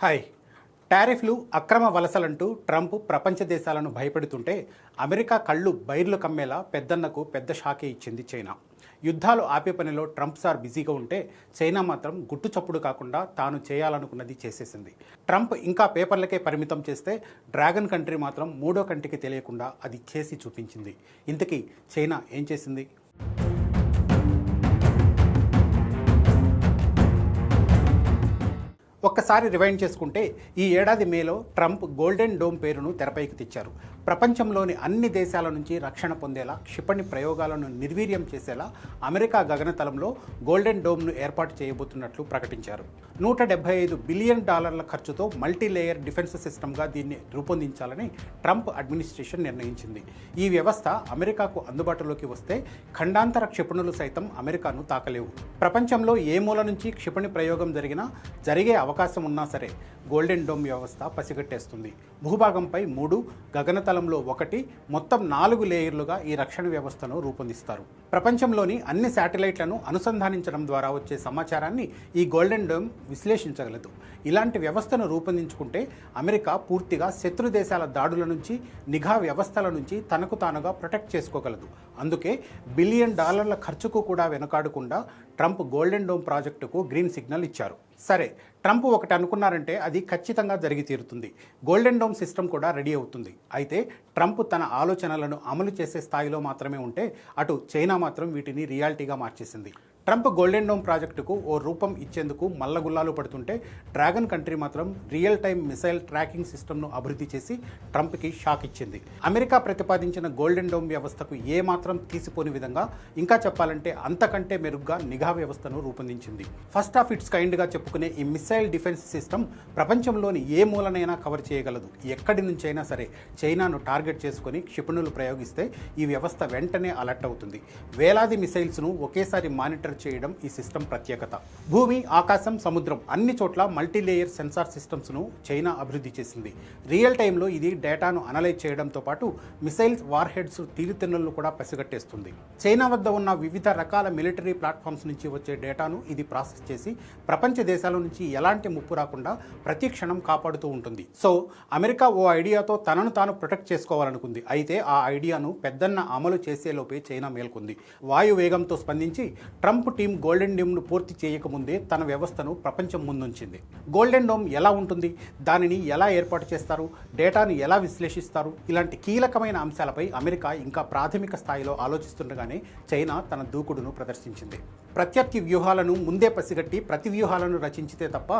Hi. టారిఫ్లు అక్రమ వలసలంటూ Trump ప్రపంచ దేశాలను భయపెడుతుంటే అమెరికా కళ్ళు బైర్లు కమ్మేలా పెద్దన్నకు పెద్ద షాకే ఇచ్చింది చైనా. యుద్ధాలు ఆపే పనిలో ట్రంప్ సార్ బిజీగా ఉంటే చైనా మాత్రం గుట్టు చప్పుడు కాకుండా తాను చేయాలనుకున్నది చేసేసింది. ట్రంప్ ఇంకా పేపర్లకే పరిమితం చేస్తే డ్రాగన్ కంట్రీ మాత్రం మూడో కంటికి తెలియకుండా అది చేసి చూపించింది. ఇంతకీ చైనా ఏం చేసింది? ఒక్కసారి రివైండ్ చేసుకుంటే ఈ ఏడాది మేలో ట్రంప్ గోల్డెన్ డోమ్ పేరును తెరపైకి తెచ్చారు. ప్రపంచంలోని అన్ని దేశాల నుంచి రక్షణ పొందేలా క్షిపణి ప్రయోగాలను నిర్వీర్యం చేసేలా అమెరికా గగనతలంలో గోల్డెన్ డోమ్ను ఏర్పాటు చేయబోతున్నట్లు ప్రకటించారు. నూట డెబ్బై ఐదు బిలియన్ డాలర్ల ఖర్చుతో మల్టీలేయర్ డిఫెన్స్ సిస్టమ్గా దీన్ని రూపొందించాలని ట్రంప్ అడ్మినిస్ట్రేషన్ నిర్ణయించింది. ఈ వ్యవస్థ అమెరికాకు అందుబాటులోకి వస్తే ఖండాంతర క్షిపణులు సైతం అమెరికాను తాకలేవు. ప్రపంచంలో ఏ మూల నుంచి క్షిపణి ప్రయోగం జరిగినా జరిగే అవకాశం ఉన్నా సరే గోల్డెన్ డోమ్ వ్యవస్థ పసిగట్టేస్తుంది. భూభాగంపై మూడు గగనతల కాలంలో ఒకటి మొత్తం నాలుగు లేయర్లుగా ఈ రక్షణ వ్యవస్థను రూపొందిస్తారు. ప్రపంచంలోని అన్ని శాటిలైట్లను అనుసంధానించడం ద్వారా వచ్చే సమాచారాన్ని ఈ గోల్డెన్ డోమ్ విశ్లేషించగలదు. ఇలాంటి వ్యవస్థను రూపొందించుకుంటే అమెరికా పూర్తిగా శత్రు దేశాల దాడుల నుంచి నిఘా వ్యవస్థల నుంచి తనకు తానుగా ప్రొటెక్ట్ చేసుకోగలదు. అందుకే బిలియన్ డాలర్ల ఖర్చుకు కూడా వెనకాడకుండా ట్రంప్ గోల్డెన్ డోమ్ ప్రాజెక్టుకు గ్రీన్ సిగ్నల్ ఇచ్చారు. సరే ట్రంప్ ఒకటి అనుకున్నారంటే అది ఖచ్చితంగా జరిగి తీరుతుంది. గోల్డెన్ డోమ్ సిస్టమ్ కూడా రెడీ అవుతుంది. అయితే ట్రంప్ తన ఆలోచనలను అమలు చేసే స్థాయిలో మాత్రమే ఉంటే అటు చైనా మాత్రం వీటిని రియాలిటీగా మార్చేసింది. ట్రంప్ గోల్డెన్ డోమ్ ప్రాజెక్టుకు ఓ రూపం ఇచ్చేందుకు మల్లగుల్లాలు పడుతుంటే డ్రాగన్ కంట్రీ మాత్రం రియల్ టైమ్ మిసైల్ ట్రాకింగ్ సిస్టమ్ను అభివృద్ధి చేసి ట్రంప్కి షాక్ ఇచ్చింది. అమెరికా ప్రతిపాదించిన గోల్డెన్ డోమ్ వ్యవస్థకు ఏ మాత్రం తీసిపోని విధంగా ఇంకా చెప్పాలంటే అంతకంటే మెరుగ్గా నిఘా వ్యవస్థను రూపొందించింది. ఫస్ట్ ఆఫ్ ఇట్స్ కైండ్గా చెప్పుకునే ఈ మిసైల్ డిఫెన్స్ సిస్టమ్ ప్రపంచంలోని ఏ మూలనైనా కవర్ చేయగలదు. ఎక్కడి నుంచైనా సరే చైనాను టార్గెట్ చేసుకుని క్షిపణులు ప్రయోగిస్తే ఈ వ్యవస్థ వెంటనే అలర్ట్ అవుతుంది. వేలాది మిసైల్స్ను ఒకేసారి మానిటర్ చేయడం ఈ సిస్టమ్ ప్రత్యేకత. భూమి ఆకాశం సముద్రం అన్ని చోట్ల మల్టీలేయర్ సెన్సార్ సిస్టమ్స్ను చైనా అభివృద్ధి చేసింది. రియల్ టైంలో ఇది డేటాను అనలైజ్ చేయడంతో పాటు మిసైల్స్ వార్ హెడ్స్ తీరుతెన్నులను కూడా పసిగట్టేస్తుంది. చైనా వద్ద ఉన్న వివిధ రకాల మిలిటరీ ప్లాట్ఫామ్స్ నుంచి వచ్చే డేటాను ఇది ప్రాసెస్ చేసి ప్రపంచ దేశాల నుంచి ఎలాంటి ముప్పు రాకుండా ప్రతి క్షణం కాపాడుతూ ఉంటుంది. సో అమెరికా ఓ ఐడియాతో తనను తాను ప్రొటెక్ట్ చేసుకోవాలనుకుంది. అయితే ఆ ఐడియాను పెద్దన్న అమలు చేసేలోపే చైనా మేల్కొంది. వాయు వేగంతో స్పందించి ట్రంప్ టీం గోల్డెన్ డోమ్ను పూర్తి చేయకముందే తన వ్యవస్థను ప్రపంచం ముందుంచింది. గోల్డెన్ డోమ్ ఎలా ఉంటుంది? దానిని ఎలా ఏర్పాటు చేస్తారు? డేటాను ఎలా విశ్లేషిస్తారు? ఇలాంటి కీలకమైన అంశాలపై అమెరికా ఇంకా ప్రాథమిక స్థాయిలో ఆలోచిస్తుండగానే చైనా తన దూకుడును ప్రదర్శించింది. ప్రత్యర్థి వ్యూహాలను ముందే పసిగట్టి ప్రతి వ్యూహాలను రచించితే తప్ప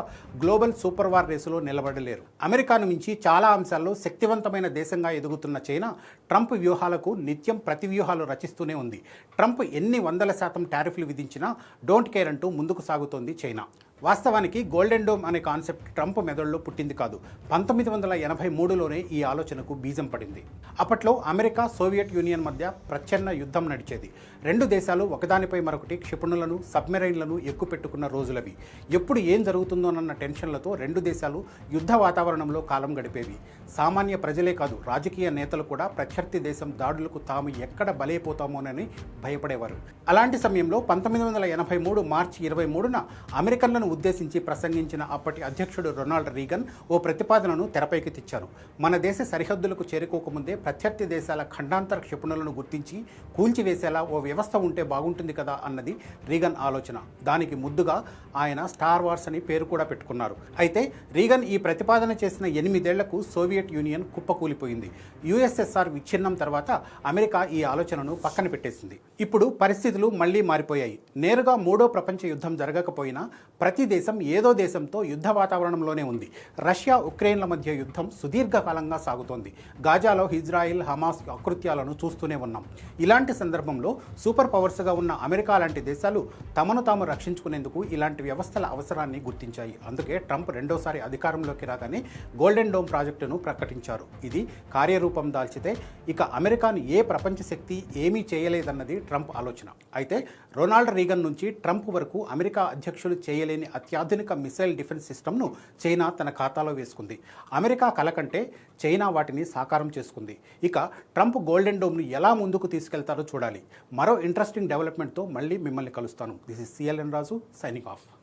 గ్లోబల్ సూపర్ వార్ రేసులో నిలబడలేరు. అమెరికాను మించి చాలా అంశాల్లో శక్తివంతమైన దేశంగా ఎదుగుతున్న చైనా ట్రంప్ వ్యూహాలకు నిత్యం ప్రతి వ్యూహాలు రచిస్తూనే ఉంది. ట్రంప్ ఎన్ని వందల శాతం టారిఫ్లు విధించినా డోంట్ కేర్ అంటూ ముందుకు సాగుతోంది చైనా. వాస్తవానికి గోల్డెన్ డోమ్ అనే కాన్సెప్ట్ ట్రంప్ మెదడులో పుట్టింది కాదు. పంతొమ్మిది వందల ఎనభై మూడులోనే ఈ ఆలోచనకు బీజం పడింది. అప్పట్లో అమెరికా సోవియట్ యూనియన్ మధ్య ప్రచ్ఛన్న యుద్ధం నడిచేది. రెండు దేశాలు ఒకదానిపై మరొకటి క్షిపణులను సబ్మెరైన్లను ఎక్కుపెట్టుకున్న రోజులవి. ఎప్పుడు ఏం జరుగుతుందోనన్న టెన్షన్లతో రెండు దేశాలు యుద్ధ వాతావరణంలో కాలం గడిపేవి. సామాన్య ప్రజలే కాదు రాజకీయ నేతలు కూడా ప్రత్యర్థి దేశం దాడులకు తాము ఎక్కడ బలైపోతామోనని భయపడేవారు. అలాంటి సమయంలో పంతొమ్మిది వందల ఎనభై మూడు మార్చి ఇరవై మూడున అమెరికన్లను ఉద్దేశించి ప్రసంగించిన అప్పటి అధ్యక్షుడు రొనాల్డ్ రీగన్ ఓ ప్రతిపాదనను తెరపైకి తెచ్చారు. మన దేశ సరిహద్దులకు చేరుకోకముందే ప్రత్యర్థి దేశాల ఖండాంతర క్షిపణులను గుర్తించి కూల్చివేసేలా ఓ వ్యవస్థ ఉంటే బాగుంటుంది కదా అన్నది రీగన్ ఆలోచన. దానికి ముద్దుగా ఆయన స్టార్ వార్స్ అని పేరు కూడా పెట్టుకున్నారు. అయితే రీగన్ ఈ ప్రతిపాదన చేసిన ఎనిమిదేళ్ళకు సోవియట్ యూనియన్ కుప్పకూలిపోయింది. యుఎస్ఎస్ఆర్ విచ్ఛిన్నం తర్వాత అమెరికా ఈ ఆలోచనను పక్కన పెట్టేసింది. ఇప్పుడు పరిస్థితులు మళ్ళీ మారిపోయాయి. నేరుగా మూడో ప్రపంచ యుద్ధం జరగకపోయినా ప్రతి దేశం ఏదో దేశంతో యుద్ధ వాతావరణంలోనే ఉంది. రష్యా ఉక్రెయిన్ల మధ్య యుద్ధం సుదీర్ఘకాలంగా సాగుతోంది. గాజాలో ఇజ్రాయిల్ హమాస్ అకృత్యాలను చూస్తూనే ఉన్నాం. ఇలాంటి సందర్భంలో సూపర్ పవర్స్గా ఉన్న అమెరికా లాంటి దేశాలు తమను తాము రక్షించుకునేందుకు ఇలాంటి వ్యవస్థల అవసరాన్ని గుర్తించాయి. అందుకే ట్రంప్ రెండోసారి అధికారంలోకి రాగానే గోల్డెన్ డోమ్ ప్రాజెక్టును ప్రకటించారు. ఇది కార్యరూపం దాల్చితే ఇక అమెరికాను ఏ ప్రపంచ శక్తి ఏమీ చేయలేదన్నది ట్రంప్ ఆలోచన. అయితే రొనాల్డ్ రీగన్ నుంచి ట్రంప్ వరకు అమెరికా అధ్యక్షులు చేయలేని అత్యాధునిక మిసైల్ డిఫెన్స్ సిస్టమ్ను చైనా తన ఖాతాలో వేసుకుంది. అమెరికా కల కంటే చైనా వాటిని సాకారం చేసుకుంది. ఇక ట్రంప్ గోల్డెన్ డోమ్ను ఎలా ముందుకు తీసుకెళ్తారో చూడాలి. మరో ఇంట్రెస్టింగ్ డెవలప్మెంట్తో మళ్ళీ మిమ్మల్ని కలుస్తాను. This is CLN Raju signing off.